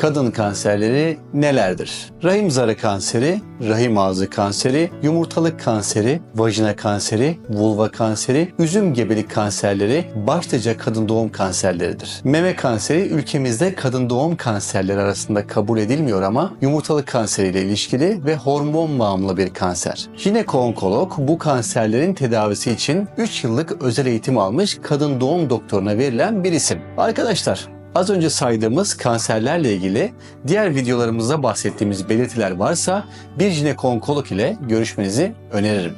Kadın kanserleri nelerdir? Rahim zarı kanseri, rahim ağzı kanseri, yumurtalık kanseri, vajina kanseri, vulva kanseri, üzüm gebelik kanserleri başlıca kadın doğum kanserleridir. Meme kanseri ülkemizde kadın doğum kanserleri arasında kabul edilmiyor ama yumurtalık kanseriyle ilişkili ve hormon bağımlı bir kanser. Jinekonkolog bu kanserlerin tedavisi için 3 yıllık özel eğitim almış kadın doğum doktoruna verilen bir isim. Arkadaşlar Az önce saydığımız kanserlerle ilgili diğer videolarımızda bahsettiğimiz belirtiler varsa bir jinekonkolog ile görüşmenizi öneririm.